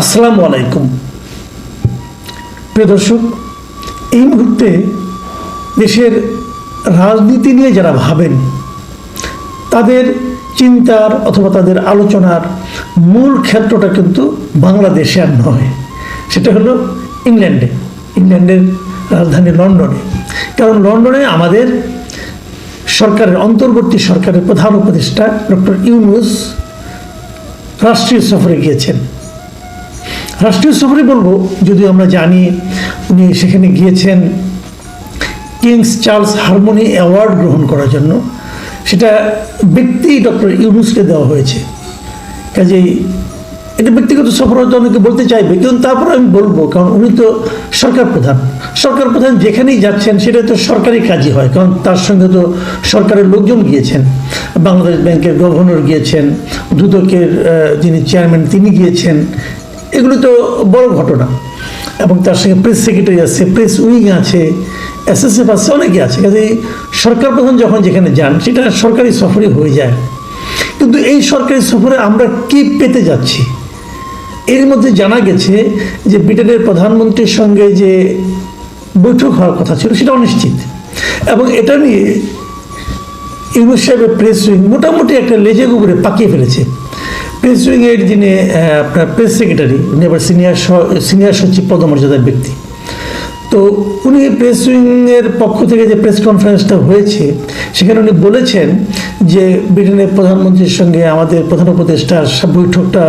আসসালামু আলাইকুম। প্রিয় দর্শক, এই মুহূর্তে দেশের রাজনীতি নিয়ে যারা ভাবেন, তাদের চিন্তার অথবা তাদের আলোচনার মূল ক্ষেত্রটা কিন্তু বাংলাদেশে আর নয়। সেটা হলো ইংল্যান্ডে। ইংল্যান্ডের রাজধানী লন্ডনে। কারণ লন্ডনে আমাদের সরকারের, অন্তর্বর্তী সরকারের প্রধান উপদেষ্টা ডক্টর ইউনুস রাষ্ট্রীয় সফরে গিয়েছেন। রাষ্ট্রীয় সফরে বলব যদি আমরা জানি উনি সেখানে গিয়েছেন কিংস চার্লস হারমোনি অ্যাওয়ার্ড গ্রহণ করার জন্য। সেটা ব্যক্তি ডক্টর ইউনুসকে দেওয়া হয়েছে। কাজেই এটা ব্যক্তিগত সফর হয়তো অনেকে বলতে চাইবে, কিন্তু তারপর আমি বলব, কারণ উনি তো সরকার প্রধান। সরকার প্রধান যেখানেই যাচ্ছেন সেটা তো সরকারি কাজই হয়, কারণ তার সঙ্গে তো সরকারের লোকজন গিয়েছেন। বাংলাদেশ ব্যাংকের গভর্নর গিয়েছেন, দুদকের যিনি চেয়ারম্যান তিনি গিয়েছেন। এগুলো তো বড় ঘটনা। এবং তার সঙ্গে প্রেস সেক্রেটারি আছে প্রেস উইং আছে এসএসএফ আছে, অনেকে আছে। কাজে সরকার প্রধান যখন যেখানে যান, সেটা সরকারি সফরে হয়ে যায়। কিন্তু এই সরকারি সফরে আমরা কি পেতে যাচ্ছি? এর মধ্যে জানা গেছে যে ব্রিটেনের প্রধানমন্ত্রীর সঙ্গে যে বৈঠক হওয়ার কথা ছিল, সেটা অনিশ্চিত। এবং এটা নিয়ে ইউনুস সাহেবের প্রেস উইং মোটামুটি একটা লেজে গুবরে পাকিয়ে ফেলেছে। প্রেস উইংয়ের যিনি আপনার প্রেস সেক্রেটারি উনি আবার সিনিয়র সিনিয়র সচিব পদমর্যাদার ব্যক্তি। তো উনি প্রেস উইংয়ের পক্ষ থেকে যে প্রেস কনফারেন্সটা হয়েছে, সেখানে উনি বলেছেন যে ব্রিটেনের প্রধানমন্ত্রীর সঙ্গে আমাদের প্রধান উপদেষ্টার বৈঠকটা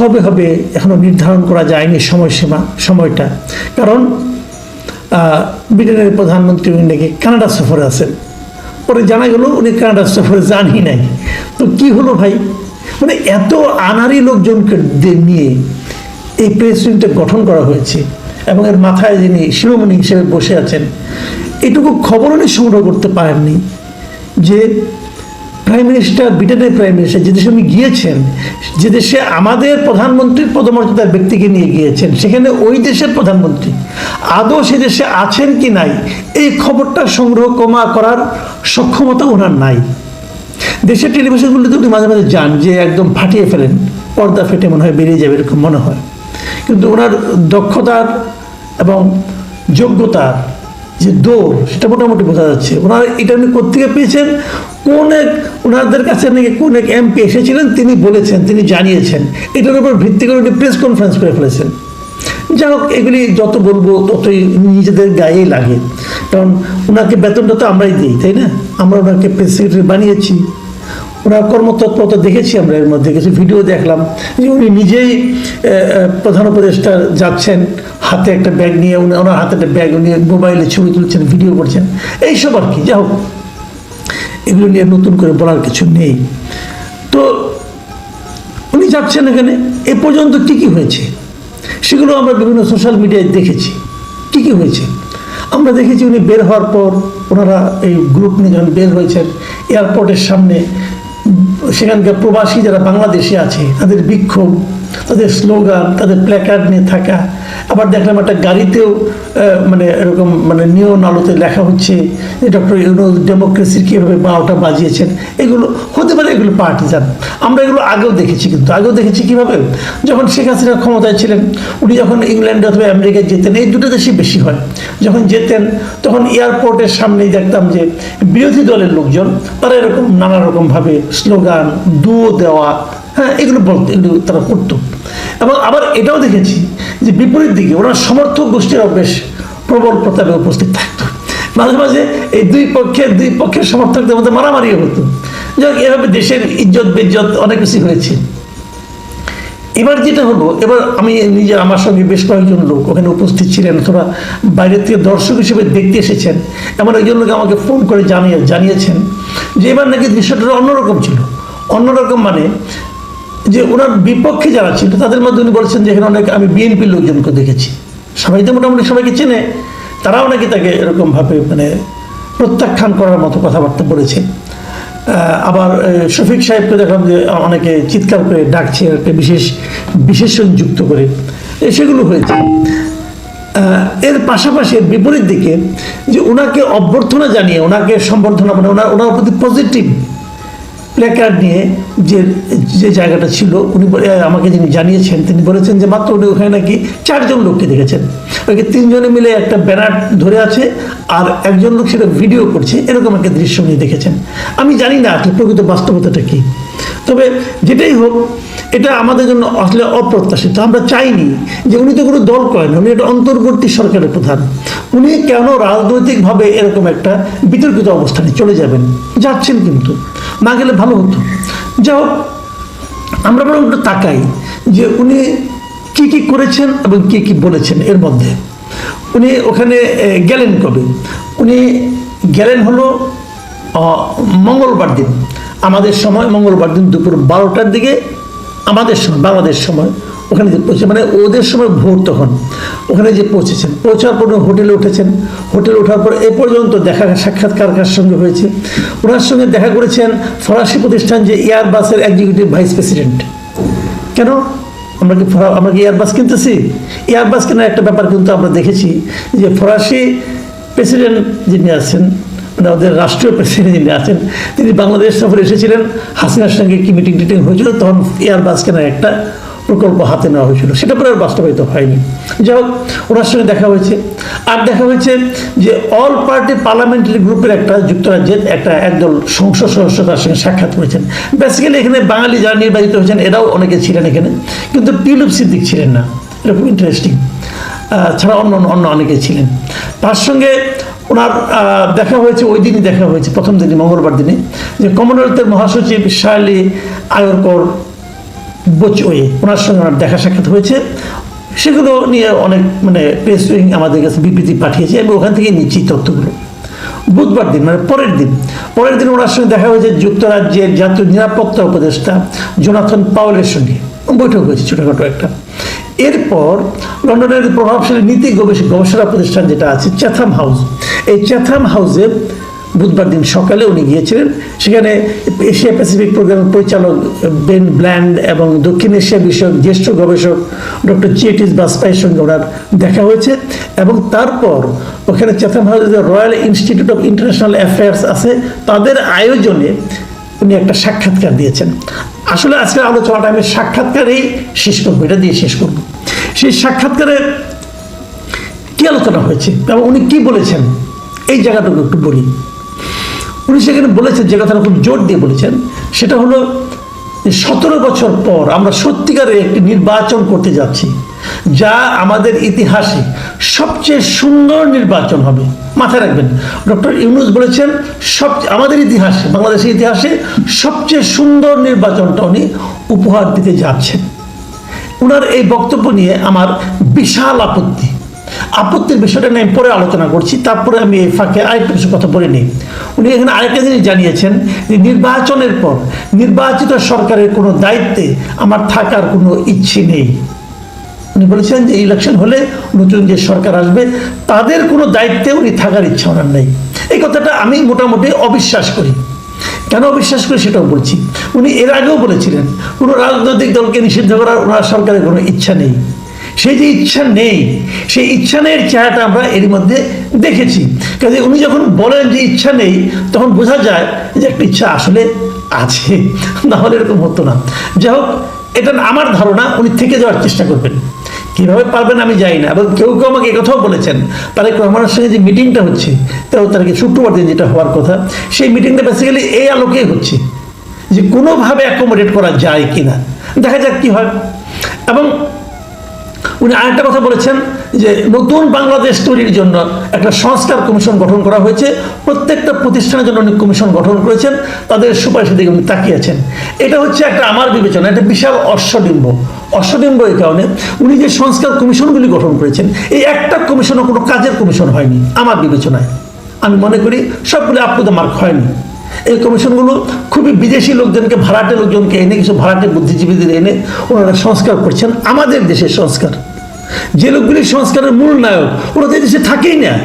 কবে হবে, এখনও নির্ধারণ করা যায়নি সময়সীমা, সময়টা। কারণ ব্রিটেনের প্রধানমন্ত্রী উনি নাকি কানাডা সফরে আছেন। পরে জানা গেল উনি কানাডা সফরে যানই নাই। তো কি হলো ভাই? মানে এত আনারি লোকজনকে নিয়ে এই প্রেস উইংটা গঠন করা হয়েছে এবং এর মাথায় যিনি শিরোমণি হিসেবে বসে আছেন, এটুকু খবর উনি সংগ্রহ করতে পারেননি যে প্রাইম মিনিস্টার ব্রিটেনের প্রাইম মিনিস্টার যে দেশে উনি গিয়েছেন, যে দেশে আমাদের প্রধানমন্ত্রীর পদমর্যাদার ব্যক্তিকে নিয়ে গিয়েছেন, সেখানে ওই দেশের প্রধানমন্ত্রী আদৌ সে দেশে আছেন কি নাই, এই খবরটা সংগ্রহ কমা করার সক্ষমতা ওনার নাই। দেশের টেলিভিশনগুলিতে উনি মাঝে মাঝে যান, যে একদম ফাটিয়ে ফেলেন, পর্দা ফেটে মনে হয় বেরিয়ে যাবে এরকম মনে হয়। কিন্তু ওনার দক্ষতার এবং যোগ্যতার যে দৌড় সেটা মোটামুটি বোঝা যাচ্ছে। ওনার এটা উনি কোথেকে পেয়েছেন? কোন এক, ওনাদের কাছে নাকি কোন এক এমপি এসেছিলেন, তিনি বলেছেন, তিনি জানিয়েছেন। এটার উপর ভিত্তি করে উনি প্রেস কনফারেন্স করে ফেলেছেন। যাই হোক, এগুলি যত বলব, ততই নিজেদের গায়েই লাগে। কারণ ওনাকে বেতনটা তো আমরাই দিই, তাই না? আমরা ওনাকে প্রেস সেক্রেটারি বানিয়েছি। ওনার কর্মতৎপরতা দেখেছি আমরা, এর মধ্যে কিছু ভিডিও দেখলাম। যে উনি নিজেই প্রধান উপদেষ্টা যাচ্ছেন, হাতে একটা ব্যাগ নিয়ে, উনি, ওনার হাতে একটা ব্যাগ উনি মোবাইলে ছবি তুলছেন ভিডিও করছেন। এইসব আর কি, যা হোক। এগুলো নিয়ে নতুন করে বলার কিছু নেই। তো উনি যাচ্ছেন এখানে, এ পর্যন্ত কী কী হয়েছে? সেগুলো আমরা বিভিন্ন সোশ্যাল মিডিয়ায় দেখেছি। কী কী হয়েছে? আমরা দেখেছি উনি বের হওয়ার পর ওনারা এই গ্রুপ নিয়ে যখন বের হয়েছেন এয়ারপোর্টের সামনে সেখানকার প্রবাসী যারা বাংলাদেশে আছে, তাদের বিক্ষোভ, তাদের স্লোগান, তাদের প্ল্যাকার্ড নিয়ে থাকা। আবার দেখলাম একটা গাড়িতেও মানে এরকম মানে নিয়ন আলোতে লেখা হচ্ছে যে ডক্টর ইউনুস ডেমোক্রেসির কীভাবে বারোটা বাজিয়েছেন। এগুলো, হতে পারে এগুলো পার্টিজান আমরা এগুলো আগেও দেখেছি কিন্তু, আগেও দেখেছি কীভাবে? যখন শেখ হাসিনা ক্ষমতায় ছিলেন, উনি যখন ইংল্যান্ড অথবা আমেরিকায় যেতেন, এই দুটো দেশই বেশি হয়। যখন যেতেন, তখন এয়ারপোর্টের সামনেই দেখতাম যে বিরোধী দলের লোকজন, তারা এরকম নানা রকমভাবে স্লোগান দুয়ো দেওয়া হ্যাঁ এগুলো বলতো, এগুলো তারা করতো। এবং আবার এটাও দেখেছি যে বিপরীত দিকে ওনার সমর্থক গোষ্ঠীরাও বেশ প্রবল প্রতাপে উপস্থিত থাকতো। মাঝে মাঝে এই দুই পক্ষের দুই পক্ষের সমর্থকদের মধ্যে মারামারিও হতো। যাক এভাবে দেশের ইজ্জত, বেজ্জত অনেক কিছু হয়েছে। এবার যেটা হলো, এবার আমি নিজে, আমার সঙ্গে বেশ কয়েকজন লোক ওখানে উপস্থিত ছিলেন, অথবা বাইরে থেকে দর্শক হিসেবে দেখতে এসেছেন। এমন একজন লোক আমাকে ফোন করে জানিয়ে, জানিয়েছেন যে এবার নাকি দৃশ্যটা অন্যরকম ছিল। অন্যরকম মানে যে ওনার বিপক্ষে যারা ছিল, তাদের মধ্যে উনি বলেছেন যে এখানে অনেক আমি বিএনপির লোকজনকে দেখেছি। সবাই তো মোটামুটি সবাইকে চেনে। তারাও নাকি তাকে এরকমভাবে মানে প্রত্যাখ্যান করার মতো কথাবার্তা বলেছে। আবার শফিক সাহেবকে দেখলাম যে অনেকে চিৎকার করে ডাকছে, একটা বিশেষ বিশেষণ যুক্ত করে। সেগুলো হয়েছে। এর পাশাপাশি বিপরীত দিকে যে ওনাকে অভ্যর্থনা জানিয়ে ওনাকে সম্বর্ধনা মানে ওনার ওনার প্রতি পজিটিভ প্লেকার্ড নিয়ে যে যে জায়গাটা ছিল, উনি আমাকে যিনি জানিয়েছেন, তিনি বলেছেন যে মাত্র উনি ওখানে নাকি চারজন লোককে দেখেছেন। ওকে তিনজনে মিলে একটা ব্যানার ধরে আছে, আর একজন লোক সেটা ভিডিও করছে, এরকম একটা দৃশ্য উনি দেখেছেন। আমি জানি না আসলে প্রকৃত বাস্তবতাটা কি। তবে যেটাই হোক, এটা আমাদের জন্য আসলে অপ্রত্যাশিত। আমরা চাইনি যে উনি তো কোনো দল করেন উনি একটা অন্তর্বর্তী সরকারের প্রধান। উনি কেন রাজনৈতিকভাবে এরকম একটা বিতর্কিত অবস্থানে চলে যাবেন? যাচ্ছেন কিন্তু, না গেলে ভালো হতো। যা হোক, আমরা বরং একটু তাকাই যে উনি কি কি করেছেন এবং কি কি বলেছেন এর মধ্যে। উনি ওখানে গেলেন কবে? উনি গেলেন হলো মঙ্গলবার দিন। আমাদের সময়, মঙ্গলবার দিন দুপুর বারোটার দিকে আমাদের সময়, বাংলাদেশ সময়, ওখানে যে পৌঁছে মানে ওদের সময় ভোর তখন, ওখানে যে পৌঁছেছেন। পৌঁছার পর হোটেলে উঠেছেন। হোটেলে ওঠার পর এ পর্যন্ত দেখা সাক্ষাৎকার কার সঙ্গে হয়েছে? ওনার সঙ্গে দেখা করেছেন ফরাসি প্রতিষ্ঠান যে এয়ারবাসের এক্সিকিউটিভ ভাইস প্রেসিডেন্ট কেন? আমরা কি আমরা কি এয়ারবাস কিনতেছি? এয়ারবাস কেনার একটা ব্যাপার কিন্তু আমরা দেখেছি যে ফরাসি প্রেসিডেন্ট যিনি আছেন মানে ওদের রাষ্ট্রীয় প্রেসিডেন্ট যিনি আছেন, তিনি বাংলাদেশ সফরে এসেছিলেন। হাসিনার সঙ্গে কি মিটিং টিটিং হয়েছিল? তখন এয়ারবাস কেনার একটা প্রকল্প হাতে নেওয়া হয়েছিল। সেটা পরে আর বাস্তবায়িত হয়নি। যাই হোক, ওনার সঙ্গে দেখা হয়েছে। আর দেখা হয়েছে যে অল পার্টি পার্লামেন্টারি গ্রুপের একটা যুক্তরাজ্যের একটা একদল সংসদ সদস্য তার সঙ্গে সাক্ষাৎ করেছেন। বেসিক্যালি এখানে বাঙালি যারা নির্বাচিত হয়েছেন, এরাও অনেকে ছিলেন এখানে। কিন্তু টিউলিপ সিদ্দিক ছিলেন না। এটা খুব ইন্টারেস্টিং ছাড়া অন্য- অন্য অনেকে ছিলেন। তার সঙ্গে ওনার দেখা হয়েছে, ওই দিনই দেখা হয়েছে, প্রথম দিনই, মঙ্গলবার দিনে যে কমনওয়েলথের মহাসচিব শার্লি আয়রকর বোচওয়ে, ওনার সঙ্গে ওনার দেখা সাক্ষাৎ হয়েছে। সেগুলো নিয়ে অনেক মানে প্রেস উইং আমাদের কাছে বিবৃতি পাঠিয়েছে, আমি ওখান থেকে নিচ্ছি তথ্যগুলো। বুধবার দিন মানে পরের দিন পরের দিন ওনার সঙ্গে দেখা হয়েছে যুক্তরাজ্যের জাতীয় নিরাপত্তা উপদেষ্টা জোনাথন পাওয়েলের সঙ্গে। বৈঠক হয়েছে, ছোটোখাটো একটা। এরপর লন্ডনের প্রভাবশালী নীতি গবেষক গবেষণা প্রতিষ্ঠান যেটা আছে চ্যাথাম হাউস এই চ্যাথাম হাউসে বুধবার দিন সকালে উনি গিয়েছিলেন। সেখানে এশিয়া প্যাসিফিক প্রোগ্রামের পরিচালক বেন ব্ল্যান্ড এবং দক্ষিণ এশিয়া বিষয়ক জ্যেষ্ঠ গবেষক ডক্টর চিয়েটিস বাজপাইয়ের সঙ্গে ওনার দেখা হয়েছে এবং তারপর ওখানে চেতন হাউসে Royal Institute of International Affairs আছে। তাদের আয়োজনে উনি একটা সাক্ষাৎকার দিয়েছেন। আসলে আজকের আলোচনাটা আমি সাক্ষাৎকারেই শেষ করব, এটা দিয়ে শেষ করব। সেই সাক্ষাৎকারে কি আলোচনা হয়েছে এবং উনি কি বলেছেন, এই জায়গাটুকু একটু বলি। উনি সেখানে বলেছেন, যে কথাটা খুব জোর দিয়ে বলেছেন, সেটা হলো সতেরো বছর পর আমরা সত্যিকারে একটি নির্বাচন করতে যাচ্ছি। যা আমাদের ইতিহাসে সবচেয়ে সুন্দর নির্বাচন হবে। মাথায় রাখবেন, ডক্টর ইউনুস বলেছেন, সব আমাদের ইতিহাসে, বাংলাদেশের ইতিহাসে সবচেয়ে সুন্দর নির্বাচনটা উনি উপহার দিতে যাচ্ছেন। ওনার এই বক্তব্য নিয়ে আমার বিশাল আপত্তি। আপত্তির বিষয়টা নিয়ে পরে আলোচনা করছি, তারপরে আমি এই ফাঁকে আরেকটা কিছু কথা বলে নিই। উনি এখানে আরেকটা জিনিস জানিয়েছেন, যে নির্বাচনের পর নির্বাচিত সরকারের কোনো দায়িত্বে আমার থাকার কোনো ইচ্ছে নেই। উনি বলেছেন যে ইলেকশন হলে নতুন যে সরকার আসবে, তাদের কোনো দায়িত্বে উনি থাকার ইচ্ছা ওনার নেই। এই কথাটা আমি মোটামুটি অবিশ্বাস করি। কেন অবিশ্বাস করি সেটাও বলছি। উনি এর আগেও বলেছিলেন, কোনো রাজনৈতিক দলকে নিষিদ্ধ করার ওনার সরকারের কোনো ইচ্ছা নেই। সেই যে ইচ্ছা নেই, সেই ইচ্ছা নেই চেহারাটা আমরা এর মধ্যে দেখেছি। কাজে উনি যখন বলেন যে ইচ্ছা নেই, তখন বোঝা যায় যে একটা ইচ্ছা আসলে আছে। নাহলে এরকম হতো না। যাই হোক, এটা আমার ধারণা, উনি থেকে যাওয়ার চেষ্টা করবেন। কীভাবে পারবেন আমি যাই না। এবং কেউ কেউ আমাকে কথাও বলেছেন তারেক রহমানের সঙ্গে যে মিটিংটা হচ্ছে, তাও তার কি শুক্রবার দিন যেটা হওয়ার কথা, সেই মিটিংটা বেসিক্যালি এই আলোকেই হচ্ছে যে কোনোভাবে অ্যাকোমোডেট করা যায় কি না দেখা যাক কি হয়। এবং উনি আরেকটা কথা বলেছেন যে নতুন বাংলাদেশ তৈরির জন্য একটা সংস্কার কমিশন গঠন করা হয়েছে। প্রত্যেকটা প্রতিষ্ঠানের জন্য উনি কমিশন গঠন করেছেন। তাদের সুপারিশের দিকে উনি তাকিয়েছেন এটা হচ্ছে একটা আমার বিবেচনা একটা বিশাল অশ্বডিম্ব অশ্বডিম্ব এই কারণে উনি যে সংস্কার কমিশনগুলি গঠন করেছেন, এই একটা কমিশনও কোনো কাজের কমিশন হয়নি, আমার বিবেচনায়। আমি মনে করি সবগুলো আপুদ মার্ক হয়নি। এই কমিশনগুলো খুবই বিদেশি লোকজনকে, ভাড়াটে লোকজনকে এনে, কিছু ভাড়াটে বুদ্ধিজীবীদের এনে ওনারা সংস্কার করছেন। আমাদের দেশের সংস্কার। যে লোকগুলি সংস্কারের মূল নায়ক, ওরা তো দেশে থাকেই না।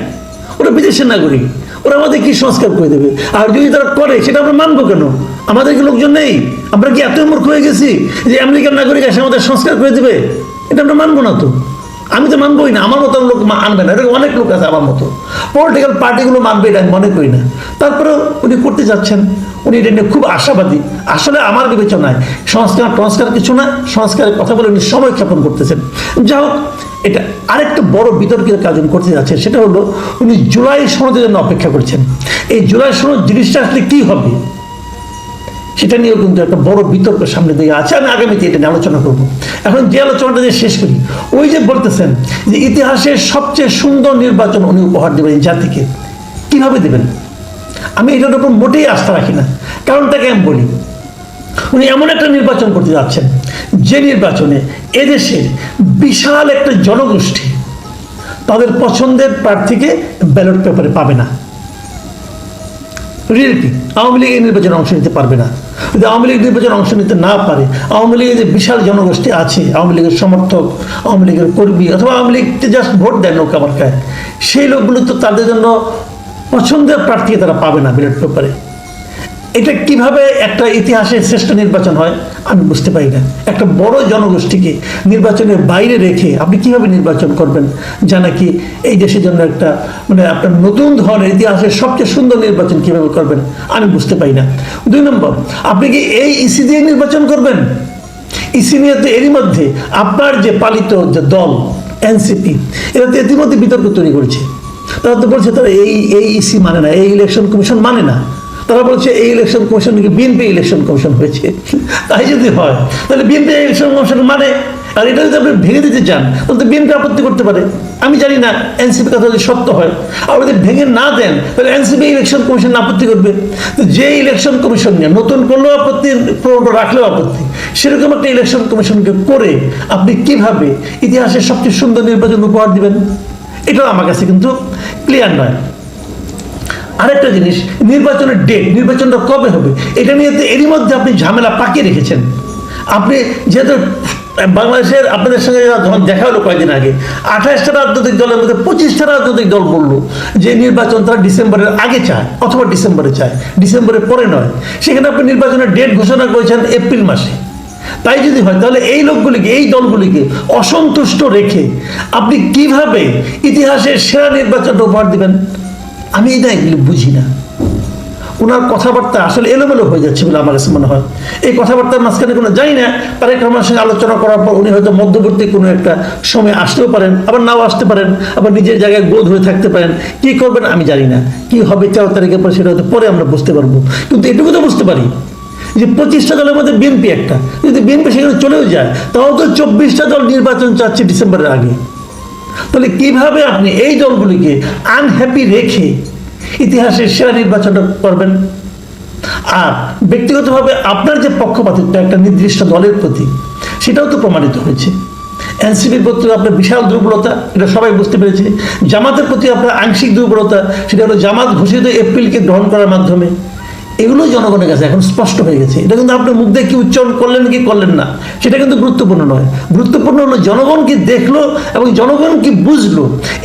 ওরা বিদেশের নাগরিক। ওরা আমাদের কি সংস্কার করে দেবে? আর যদি তারা করে, সেটা আমরা মানবো কেন? আমাদের কি লোকজন নেই? আমরা কি এত মূর্খ হয়ে গেছি যে আমেরিকার নাগরিক এসে আমাদের সংস্কার করে দেবে? এটা আমরা মানবো না তো। আমি তো মানবই না, আমার মতো লোক আনবে না। এরকম অনেক লোক আছে আমার মতো। পলিটিক্যাল পার্টিগুলো মানবে এটা আমি মনে করি না। তারপরেও উনি করতে যাচ্ছেন। উনি এটা নিয়ে খুব আশাবাদী। আসলে আমার বিবেচনায় সংস্কার সংস্কার কিছু না, সংস্কারের কথা বলে উনি সময় ক্ষেপণ করতেছেন। যা হোক, এটা আরেকটা বড় বিতর্কের কাজ উনি করতে যাচ্ছেন, সেটা হলো উনি জুলাই সনদের জন্য অপেক্ষা করছেন। এই জুলাই সনদ জিনিসটা আসলে কী হবে? সেটা নিয়েও কিন্তু একটা বড় বিতর্ক সামনে দিয়ে আছে। আমি আগামীতে এটা নিয়ে আলোচনা করব। এখন যে আলোচনাটা যে শেষ করি, ওই যে বলতেছেন যে ইতিহাসের সবচেয়ে সুন্দর নির্বাচন উনি উপহার দেবেন জাতিকে। কীভাবে দেবেন? আমি এটার উপর মোটেই আস্থা রাখি না। কারণটাকে আমি বলি, উনি এমন একটা নির্বাচন করতে যাচ্ছেন, যে নির্বাচনে এদেশের বিশাল একটা জনগোষ্ঠী তাদের পছন্দের প্রার্থীকে ব্যালট পেপারে পাবে না। রিয়েলিটি, আওয়ামী লীগ এই নির্বাচনে অংশ নিতে পারবে না। যদি আওয়ামী লীগ নির্বাচনে অংশ নিতে না পারে, আওয়ামী লীগের যে বিশাল জনগোষ্ঠী আছে, আওয়ামী লীগের সমর্থক, আওয়ামী লীগের কর্মী অথবা আওয়ামী লীগকে জাস্ট ভোট দেয় নৌকা মার্কায় সেই লোকগুলো তো তাদের জন্য পছন্দের প্রার্থীকে তারা পাবে না বিরাট পেপারে এটা কীভাবে একটা ইতিহাসের শ্রেষ্ঠ নির্বাচন হয়, আমি বুঝতে পারি না। একটা বড় জনগোষ্ঠীকে নির্বাচনের বাইরে রেখে আপনি কীভাবে নির্বাচন করবেন যা নাকি এই দেশের জন্য একটা মানে আপনার নতুন ধরনের ইতিহাসের সবচেয়ে সুন্দর নির্বাচন কীভাবে করবেন, আমি বুঝতে পারি না। দুই নম্বর, আপনি কি এই ইসি দিয়ে নির্বাচন করবেন? ইসি নিয়ে তো এরই মধ্যে আপনার যে পালিত যে দল এনসিপি এরা তো ইতিমধ্যে বিতর্ক তৈরি করেছে। তারা তো বলছে, তারা এই এই ইসি মানে না, এই ইলেকশন কমিশন মানে না। তারা বলছে, এই ইলেকশন কমিশন নাকি বিএনপি ইলেকশন কমিশন হয়েছে? তাই যদি হয়, তাহলে বিএনপি ইলেকশন কমিশন মানে আর এটা যদি আপনি ভেঙে দিতে চান, তাহলে তো বিএনপি আপত্তি করতে পারে। আমি জানি না এনসিপি কথা যদি সত্য হয়। আর যদি ভেঙে না দেন, তাহলে এনসিপি ইলেকশন কমিশন আপত্তি করবে। তো যে ইলেকশন কমিশন নিয়ে নতুন করলেও আপত্তি, পুরোনো রাখলেও আপত্তি, সেরকম একটা ইলেকশন কমিশনকে করে আপনি কীভাবে ইতিহাসের সবচেয়ে সুন্দর নির্বাচন উপহার দিবেন? এটাও আমার কাছে কিন্তু ক্লিয়ার নয়। আরেকটা জিনিস, নির্বাচনের ডেট নির্বাচনটা কবে হবে? এটা নিয়ে এরই মধ্যে আপনি ঝামেলা পাকিয়ে রেখেছেন। আপনি যেহেতু বাংলাদেশের আপনাদের সঙ্গে যখন দেখা হলো কয়েকদিন আগে, আঠাশটা রাজনৈতিক দলের মধ্যে পঁচিশটা রাজনৈতিক দল বলল যে নির্বাচন তারা ডিসেম্বরের আগে চায়, অথবা ডিসেম্বরে চায়, ডিসেম্বরের পরে নয়। সেখানে আপনি নির্বাচনের ডেট ঘোষণা করেছেন এপ্রিল মাসে। তাই যদি হয়, তাহলে এই লোকগুলিকে, এই দলগুলিকে অসন্তুষ্ট রেখে আপনি কীভাবে ইতিহাসের সেরা নির্বাচনটা উপহার দিবেন? আমি এটা এগুলো বুঝি না। ওনার কথাবার্তা আসলে এলোমেলো হয়ে যাচ্ছে বলে আমার কাছে মনে হয়। এই কথাবার্তার মাঝখানে কোনো জানি না, তারেক রহমানের সঙ্গে আলোচনা করার পর উনি হয়তো মধ্যবর্তী কোনো একটা সময় আসতেও পারেন, আবার নাও আসতে পারেন, আবার নিজের জায়গায় বোধ হয়ে থাকতে পারেন। কি করবেন আমি জানি না। কি হবে তেরো তারিখের পর সেটা হয়তো পরে আমরা বুঝতে পারব। কিন্তু এটুকু তো বুঝতে পারি যে পঁচিশটা দলের মধ্যে বিএনপি একটা। যদি বিএনপি সেখানে চলেও যায়, তাও তো চব্বিশটা দল নির্বাচন চাচ্ছে ডিসেম্বরের আগে। তাহলে কীভাবে আপনি এই দলগুলিকে আনহ্যাপি রেখে ইতিহাসের সেরা নির্বাচনটা করবেন? আর ব্যক্তিগতভাবে আপনার যে পক্ষপাতিত্ব, একটা নির্দিষ্ট দলের প্রতি, সেটাও তো প্রমাণিত হয়েছে। এনসিপির প্রতি আপনার বিশাল দুর্বলতা, এটা সবাই বুঝতে পেরেছে। জামাতের প্রতি আপনার আংশিক দুর্বলতা, সেটা হলো জামাত ঘোষিত এপ্রিলকে গ্রহণ করার মাধ্যমে। এগুলো জনগণের কাছে এখন স্পষ্ট হয়ে গেছে। এটা কিন্তু আপনি মুখ দিয়ে কি উচ্চারণ করলেন কি করলেন না, সেটা কিন্তু গুরুত্বপূর্ণ নয়। গুরুত্বপূর্ণ হলো জনগণ কি দেখল এবং জনগণ কি বুঝলো।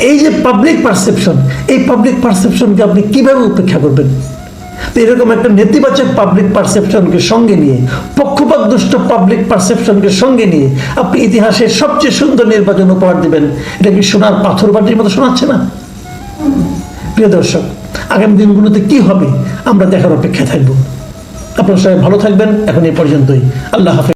এই যে পাবলিক পারসেপশন এই পাবলিক পারসেপশনকে আপনি কীভাবে উপেক্ষা করবেন? তো এরকম একটা নেতিবাচক পাবলিক পারসেপশনকে সঙ্গে নিয়ে পক্ষপাত দুষ্ট পাবলিক পারসেপশনকে সঙ্গে নিয়ে আপনি ইতিহাসের সবচেয়ে সুন্দর নির্বাচন উপহার দিবেন। এটা কি সোনার পাথর বাটির মতো শোনাচ্ছে না? প্রিয় দর্শক আগামী দিনগুলোতে কি হবে আমরা দেখার অপেক্ষায় থাকব। আপনার সবাই ভালো থাকবেন, এখন এই পর্যন্তই। আল্লাহ হাফেজ।